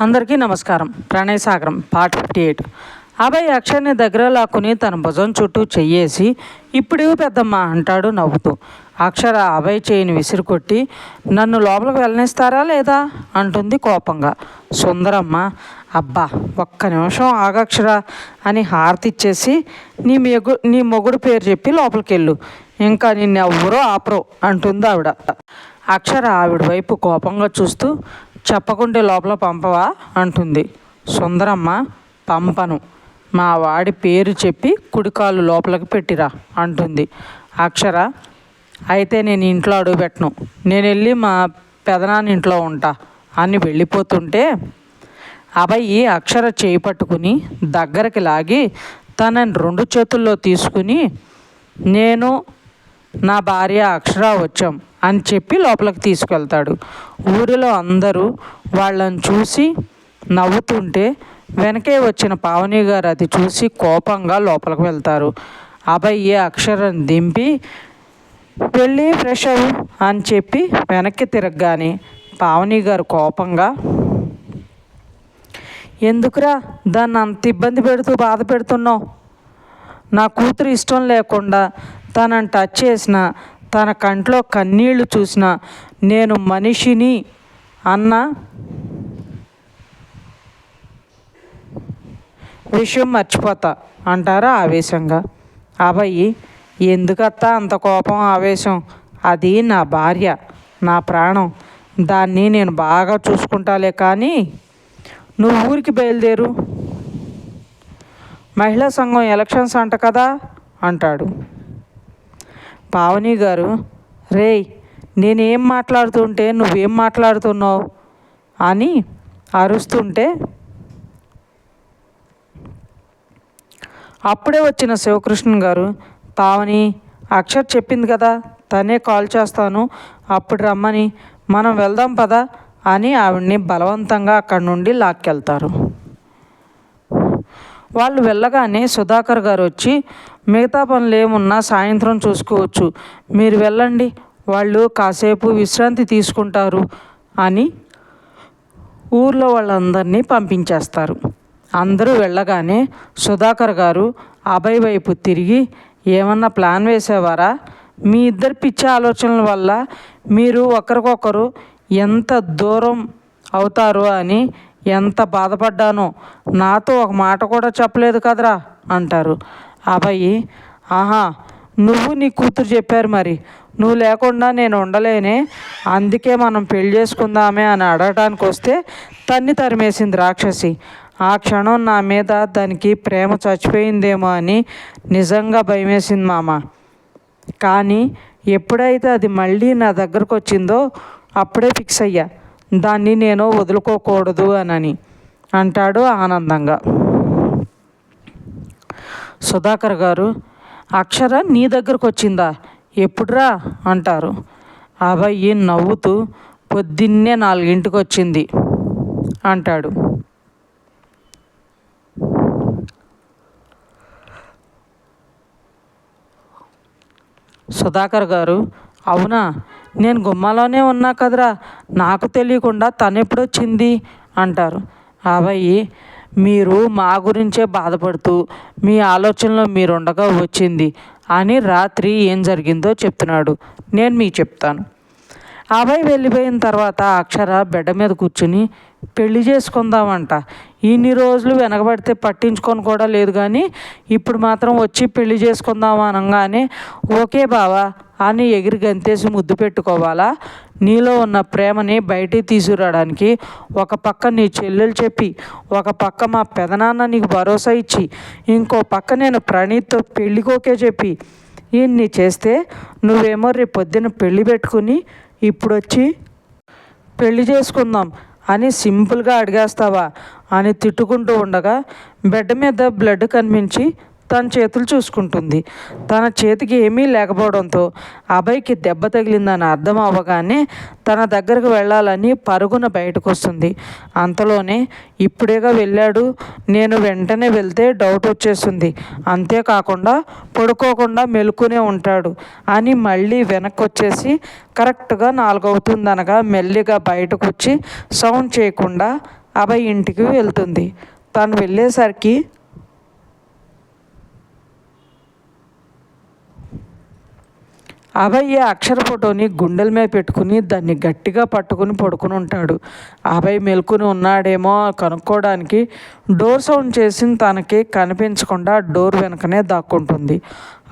అందరికీ నమస్కారం. Pranay Sagaram part fifty eight. Abhay అక్షర్ని దగ్గర లాక్కుని తన భుజం చుట్టూ చెయ్యేసి ఇప్పుడు పెద్దమ్మ అంటాడు నవ్వుతూ. అక్షర అభయ్ చేయిని విసిరుకొట్టి నన్ను లోపలికి వెళ్ళనిస్తారా లేదా? అంటుంది కోపంగా. సుందరమ్మ అబ్బా ఒక్క నిమిషం ఆగక్షర అని హారతి ఇచ్చేసి నీ మెగు నీ మొగుడు పేరు చెప్పి లోపలికి వెళ్ళు ఇంకా నిన్నెవ్వరో ఆపరో అంటుంది ఆవిడ. అక్షర ఆవిడ వైపు కోపంగా చూస్తూ చెప్పకుంటే లోపల పంపవా? అంటుంది. సుందరమ్మ పంపను. మా వాడి పేరు చెప్పి కుడికాలు లోపలికి పెట్టిరా అంటుంది. అక్షర అయితే నేను ఇంట్లో అడుగుపెట్టను నేను వెళ్ళి మా పెదనాన్న ఇంట్లో ఉంటా. అని వెళ్ళిపోతుంటే అబ్బాయి అక్షర చేయి పట్టుకుని దగ్గరికి లాగి తనని రెండు చేతుల్లో తీసుకుని నేను నా భార్య అక్షర వచ్చాం. అని చెప్పి లోపలికి తీసుకెళ్తాడు. ఊరిలో అందరూ వాళ్ళని చూసి నవ్వుతుంటే వెనకే వచ్చిన పావని గారు అది చూసి కోపంగా లోపలికి వెళ్తారు. అబ్బాయి అక్షరం దింపి వెళ్ళి ఫ్రెష్ అవ్వు అని చెప్పి వెనక్కి తిరగగానే పావని గారు కోపంగా ఎందుకురా దాన్ని అంత ఇబ్బంది పెడుతూ బాధ పెడుతున్నావు? నా కూతురు ఇష్టం లేకుండా తనని టచ్ చేసిన తన కంట్లో కన్నీళ్ళు చూసిన నేను మనిషిని అన్న విషయం మర్చిపోతా అంటారా ఆవేశంగా. అబ్బాయి ఎందుకత్తా అంత కోపం ఆవేశం? అది నా భార్య నా ప్రాణం. దాన్ని నేను బాగా చూసుకుంటాలే కానీ నువ్వు ఊరికి బయలుదేరు. మహిళా సంఘం ఎలక్షన్స్ అంట కదా అంటాడు. పావని గారు రేయ్ నేనేం మాట్లాడుతుంటే నువ్వేం మాట్లాడుతున్నావు? అని అరుస్తుంటే అప్పుడే వచ్చిన శివకృష్ణ గారు పావని అక్షర్ చెప్పింది కదా తనే కాల్ చేస్తాను అప్పుడు రమ్మని మనం వెళ్దాం పదా అని ఆవిడ్ని బలవంతంగా అక్కడి నుండి లాక్కెళ్తారు. వాళ్ళు వెళ్ళగానే సుధాకర్ గారు వచ్చి మిగతా పనులు ఏమున్నా సాయంత్రం చూసుకోవచ్చు. మీరు వెళ్ళండి. వాళ్ళు కాసేపు విశ్రాంతి తీసుకుంటారు అని ఊర్లో వాళ్ళందరినీ పంపించేస్తారు. అందరూ వెళ్ళగానే సుధాకర్ గారు అభయ్ వైపు తిరిగి ఏమన్నా ప్లాన్ వేసేవారా? మీ ఇద్దరి పిచ్చి ఆలోచనల వల్ల మీరు ఒకరికొకరు ఎంత దూరం అవుతారో అని ఎంత బాధపడ్డానో. నాతో ఒక మాట కూడా చెప్పలేదు కదరా అంటారు. అబ్బాయి ఆహా నువ్వు నీ కూతురు చెప్పారు మరి. నువ్వు లేకుండా నేను ఉండలేనే. అందుకే మనం పెళ్ళి చేసుకుందామే అని అడగటానికి వస్తే తన్ని తరిమేసింది రాక్షసి. ఆ క్షణం నా మీద దానికి ప్రేమ చచ్చిపోయిందేమో అని నిజంగా భయమేసింది మామ. కానీ ఎప్పుడైతే అది మళ్ళీ నా దగ్గరకు వచ్చిందో అప్పుడే ఫిక్స్ అయ్యా. దాన్ని నేను వదులుకోకూడదు అనని అంటాడు ఆనందంగా. సుధాకర్ గారు అక్షర నీ దగ్గరకు వచ్చిందా ఎప్పుడురా? అంటారు. అబ్బాయి నవ్వుతూ పొద్దున్నే నాలుగింటికి వచ్చింది అంటాడు. సుధాకర్ గారు అవునా? నేను గుమ్మలోనే ఉన్నా కదరా నాకు తెలియకుండా తను ఎప్పుడొచ్చింది అంటారు. అబ్బాయి మీరు మా గురించే బాధపడుతూ మీ ఆలోచనలో మీరు ఉండగా వచ్చింది అని రాత్రి ఏం జరిగిందో చెప్తున్నాడు. నేను మీకు చెప్తాను. అబ్బాయి వెళ్ళిపోయిన తర్వాత అక్షర బెడ్ మీద కూర్చుని పెళ్ళి చేసుకుందామంట. ఇన్ని రోజులు వెనకబడితే పట్టించుకొని కూడా లేదు కానీ ఇప్పుడు మాత్రం వచ్చి పెళ్ళి చేసుకుందాం అనగానే ఓకే బావా అని ఎగిరి గంతేసి ముద్దు పెట్టుకోవాలా? నీలో ఉన్న ప్రేమని బయటికి తీసుకురావడానికి ఒక పక్క నీ చెల్లెలు చెప్పి ఒక పక్క మా పెదనాన్న నీకు భరోసా ఇచ్చి ఇంకో పక్క నేను ప్రణీత్తో పెళ్ళికోకే చెప్పి ఇన్ని చేస్తే నువ్వేమో రేపు పొద్దున్న పెళ్ళి పెట్టుకుని ఇప్పుడు వచ్చి పెళ్ళి చేసుకుందాం. అని సింపుల్గా అడిగేస్తావా? అని తిట్టుకుంటూ ఉండగా బెడ్ మీద బ్లడ్ కనిపించి తన చేతులు చూసుకుంటుంది. తన చేతికి ఏమీ లేకపోవడంతో అభయ్కి దెబ్బ తగిలిందని అర్థం అవ్వగానే తన దగ్గరకు వెళ్ళాలని పరుగున బయటకు వస్తుంది అంతలోనే ఇప్పుడేగా వెళ్ళాడు. నేను వెంటనే వెళ్తే డౌట్ వచ్చేస్తుంది. అంతేకాకుండా పడుకోకుండా మెలుకునే ఉంటాడు అని మళ్ళీ వెనక్కి వచ్చేసి కరెక్ట్గా నాలుగవుతుందనగా మెల్లిగా బయటకు వచ్చి సౌండ్ చేయకుండా అభయ్ ఇంటికి వెళ్తుంది. తను వెళ్ళేసరికి అభయ్ అక్షర ఫోటోని గుండెల మీద పెట్టుకుని దాన్ని గట్టిగా పట్టుకుని పడుకుని ఉంటాడు. అభయ్ మెలుకుని ఉన్నాడేమో కనుక్కోవడానికి డోర్ సౌండ్ చేసి తనకి కనిపించకుండా డోర్ వెనకనే దాక్కుంటుంది.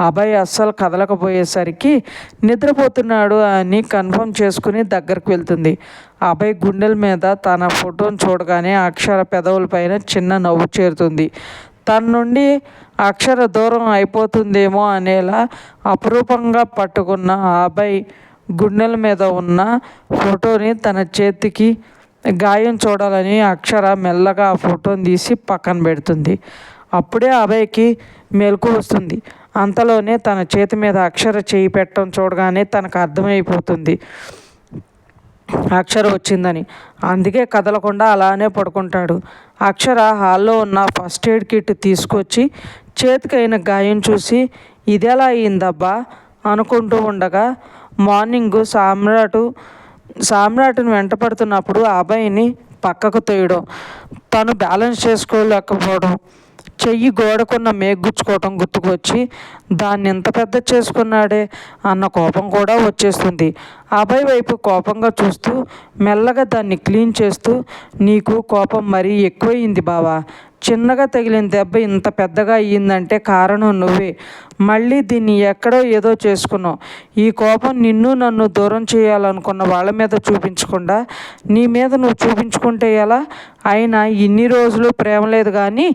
అభయ్ అస్సలు కదలకపోయేసరికి నిద్రపోతున్నాడు అని కన్ఫర్మ్ చేసుకుని దగ్గరకు వెళ్తుంది. అభయ్ గుండెల మీద తన ఫోటోని చూడగానే అక్షర పెదవుల పైన చిన్న నవ్వు చేరుతుంది. తన నుండి అక్షర దూరం అయిపోతుందేమో అనేలా అపురూపంగా పట్టుకున్న అబ్బాయి గుండెల మీద ఉన్న ఫోటోని తన చేతికి గాయం చూడాలని అక్షర మెల్లగా ఆ ఫోటోని తీసి పక్కన పెడుతుంది. అప్పుడే అభయ్కి మెలకు వస్తుంది. అంతలోనే తన చేతి మీద అక్షర చేయి పెట్టడం చూడగానే తనకు అర్థమైపోతుంది. అక్షర వచ్చిందని. అందుకే కదలకుండా అలానే పడుకుంటాడు. అక్షర హాల్లో ఉన్న ఫస్ట్ ఎయిడ్ కిట్ తీసుకొచ్చి చేతికైన గాయం చూసి ఇదెలా అయిందబ్బా? అనుకుంటూ ఉండగా మార్నింగ్ సామ్రాటు సామ్రాటుని వెంట పడుతున్నప్పుడు అబ్బాయిని పక్కకు తోయడం తను బ్యాలెన్స్ చేసుకోలేకపోవడం. చెయ్యి గోడకున్న మేగుచ్చుకోవటం గుర్తుకొచ్చి దాన్ని ఎంత పెద్ద చేసుకున్నాడే? అన్న కోపం కూడా వచ్చేస్తుంది. అభయ్ వైపు కోపంగా చూస్తూ మెల్లగా దాన్ని క్లీన్ చేస్తూ నీకు కోపం మరీ ఎక్కువయింది బావా. చిన్నగా తగిలిన దెబ్బ ఇంత పెద్దగా అయ్యిందంటే కారణం నువ్వే. మళ్ళీ దీన్ని ఎక్కడో ఏదో చేసుకున్నావు. ఈ కోపం నిన్ను నన్ను దూరం చేయాలనుకున్న వాళ్ళ మీద చూపించకుండా నీ మీద నువ్వు చూపించుకుంటే ఎలా? అయినా ఇన్ని రోజులు ప్రేమ లేదు కానీ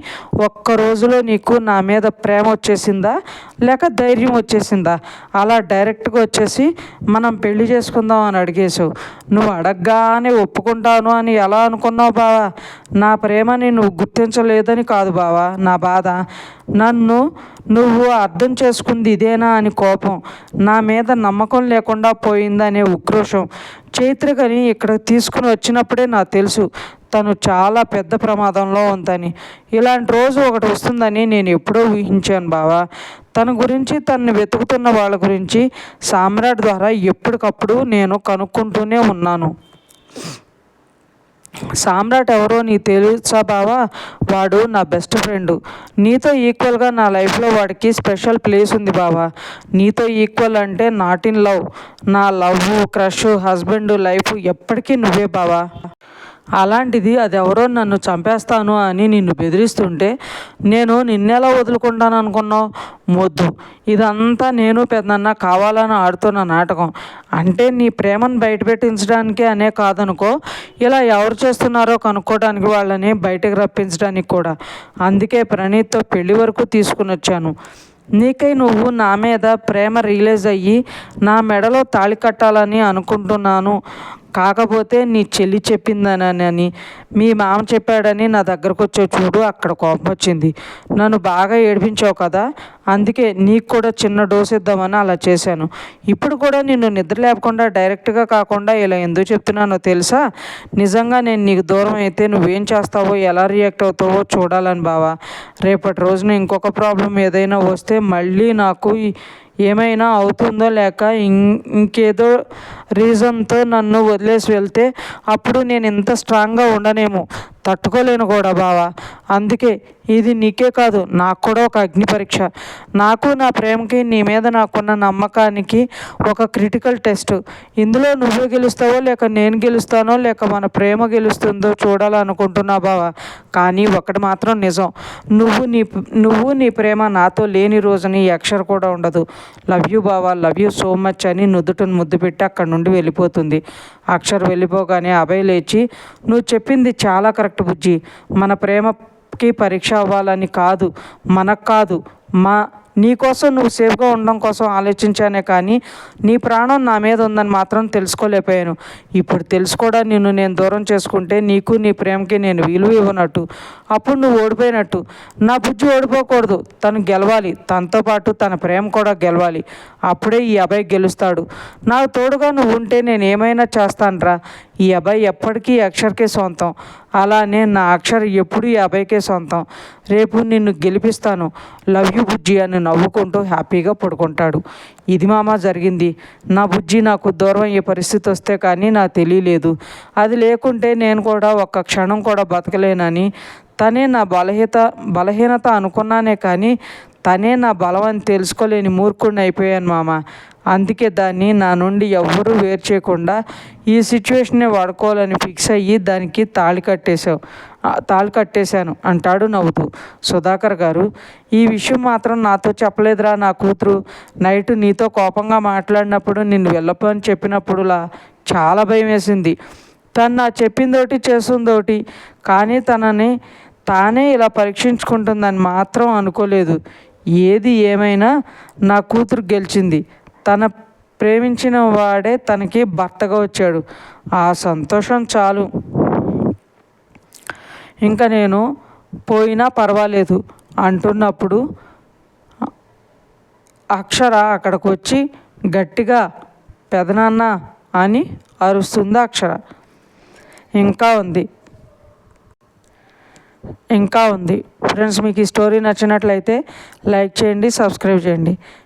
ఒక్క రోజులో నీకు నా మీద ప్రేమ వచ్చేసిందా? లేక ధైర్యం వచ్చేసిందా? అలా డైరెక్ట్గా వచ్చేసి మనం పెళ్ళి చేసుకుందాం అని అడిగేసావు నువ్వు అడగగానే ఒప్పుకుంటాను అని ఎలా అనుకున్నావు బావా? నా ప్రేమని నువ్వు లేదని కాదు బావా నా బాధ. నన్ను నువ్వు అర్థం చేసుకుంది ఇదేనా అని కోపం. నా మీద నమ్మకం లేకుండా పోయిందనే ఉక్రోషం. చైత్రికని ఇక్కడ తీసుకుని వచ్చినప్పుడే నాకు తెలుసు తను చాలా పెద్ద ప్రమాదంలో ఉందని. ఇలాంటి రోజు ఒకటి వస్తుందని నేను ఎప్పుడో ఊహించాను బావా. తన గురించి తనని వెతుకుతున్న వాళ్ళ గురించి సామ్రాట్ ద్వారా ఎప్పటికప్పుడు నేను కనుక్కుంటూనే ఉన్నాను. సామ్రాట్ ఎవరో నీ తెలుసా బావా? వాడు నా బెస్ట్ ఫ్రెండ్ నీతో ఈక్వల్గా నా లైఫ్లో వాడికి స్పెషల్ ప్లేస్ ఉంది బావా. నీతో ఈక్వల్ అంటే నాట్ ఇన్ లవ్ నా లవ్ క్రష్ హస్బెండ్ లైఫ్ ఎప్పటికీ నువ్వే బావా. అలాంటిది అది ఎవరో నన్ను చంపేస్తాను అని నిన్ను బెదిరిస్తుంటే నేను నిన్నెలా వదులుకుంటాను అనుకున్నావు? మొద్దు ఇదంతా నేను పెద్దన్న కావాలని ఆడుతున్న నాటకం. అంటే నీ ప్రేమను బయటపెట్టించడానికి అనే కాదనుకో ఇలా ఎవరు చేస్తున్నారో కనుక్కోవడానికి వాళ్ళని బయటకు రప్పించడానికి కూడా. అందుకే ప్రణీత్తో పెళ్ళి వరకు తీసుకుని వచ్చాను. నీకై నువ్వు నా మీద ప్రేమ రిలీజ్ అయ్యి నా మెడలో తాళి కట్టాలని అనుకుంటున్నాను. కాకపోతే నీ చెల్లి చెప్పిందనని మీ మామ చెప్పాడని నా దగ్గరకు వచ్చే చూడు అక్కడ కోపం వచ్చింది. నన్ను బాగా ఏడిపించావు కదా అందుకే నీకు కూడా చిన్న డోస్ ఇద్దామని అలా చేశాను. ఇప్పుడు కూడా నిన్ను నిద్ర లేకుండా డైరెక్ట్గా కాకుండా ఇలా ఎందుకు చెప్తున్నానో తెలుసా? నిజంగా నేను నీకు దూరం అయితే నువ్వేం చేస్తావో ఎలా రియాక్ట్ అవుతావో చూడాలని బావా. రేపటి రోజున ఇంకొక ప్రాబ్లం ఏదైనా వస్తే మళ్ళీ నాకు ఏమైనా అవుతుందో లేక ఇం ఇంకేదో రీజన్తో నన్ను వదిలేసి వెళ్తే అప్పుడు నేను ఇంత స్ట్రాంగ్గా ఉండనేమో. తట్టుకోలేను కూడా బావా. అందుకే ఇది నీకే కాదు నాకు కూడా ఒక అగ్ని పరీక్ష. నాకు నా ప్రేమకి నీ మీద నాకున్న నమ్మకానికి ఒక క్రిటికల్ టెస్ట్. ఇందులో నువ్వే గెలుస్తావో లేక నేను గెలుస్తానో లేక మన ప్రేమ గెలుస్తుందో చూడాలనుకుంటున్నా బావా. కానీ ఒకటి మాత్రం నిజం. నువ్వు నీ నువ్వు నీ ప్రేమ నాతో లేని రోజుని అక్షర కూడా ఉండదు. లవ్ యూ బావా లవ్ యూ సో మచ్ అని నుదుటను ముద్దు పెట్టి అక్కడ నుండి వెళ్ళిపోతుంది. అక్షర్ వెళ్ళిపోగానే అభయ్ లేచి నువ్వు చెప్పింది చాలా కరెక్ట్ బుజ్జి. మన ప్రేమ ప్రేమకి పరీక్ష అవ్వాలని కాదు మనకు కాదు. మా నీకోసం నువ్వు సేఫ్గా ఉండడం కోసం ఆలోచించానే కానీ నీ ప్రాణం నా మీద ఉందని మాత్రం తెలుసుకోలేకపోయాను. ఇప్పుడు తెలుసుకోవడా నిన్ను నేను దూరం చేసుకుంటే నీకు నీ ప్రేమకి నేను విలువ ఇవ్వనట్టు. అప్పుడు నువ్వు ఓడిపోయినట్టు. నా బుజ్జి ఓడిపోకూడదు. తను గెలవాలి. తనతో పాటు తన ప్రేమ కూడా గెలవాలి. అప్పుడే ఈ అబ్బాయి గెలుస్తాడు. నాకు తోడుగా నువ్వు ఉంటే నేను ఏమైనా చేస్తానరా. ఈ అబ్బాయి ఎప్పటికీ అక్షర్కే సొంతం. అలానే నా అక్షర్ ఎప్పుడు ఈ అబ్బాయికే సొంతం. రేపు నిన్ను గెలిపిస్తాను. లవ్ యూ బుజ్జి అని నవ్వుకుంటూ హ్యాపీగా పడుకుంటాడు. ఇది మామ జరిగింది. నా బుజ్జి నాకు దూరం అయ్యే పరిస్థితి వస్తే కానీ నాకు తెలియలేదు. అది లేకుంటే నేను కూడా ఒక్క క్షణం కూడా బతకలేనని. తనే నా బలహీత బలహీనత అనుకున్నానే కానీ తనే నా బలం అని తెలుసుకోలేని మూర్ఖుడిని అయిపోయాను మామ. అందుకే దాన్ని నా నుండి ఎవ్వరూ వేరు చేయకుండా ఈ సిచ్యువేషన్ని వాడుకోవాలని ఫిక్స్ అయ్యి దానికి తాళి కట్టేశావు. తాళి కట్టేశాను. అంటాడు నవ్వుతూ. సుధాకర్ గారు ఈ విషయం మాత్రం నాతో చెప్పలేదురా నా కూతురు. నైట్ నీతో కోపంగా మాట్లాడినప్పుడు నిన్ను వెళ్ళపని చెప్పినప్పుడులా చాలా భయం వేసింది. తను నా చెప్పిందోటి చేస్తుందోటి కానీ తనని తానే ఇలా పరీక్షించుకుంటుందని మాత్రం అనుకోలేదు. ఏది ఏమైనా నా కూతురు గెలిచింది. తన ప్రేమించిన వాడే తనకి భర్తగా వచ్చాడు. ఆ సంతోషం చాలు. ఇంకా నేను పోయినా పర్వాలేదు అంటున్నప్పుడు అక్షర అక్కడికి వచ్చి గట్టిగా పెదనాన్న అని అరుస్తుంది అక్షర. ఇంకా ఉంది. ఇంకా ఉంది. ఫ్రెండ్స్ మీకు ఈ స్టోరీ నచ్చినట్లయితే లైక్ చేయండి సబ్స్క్రైబ్ చేయండి.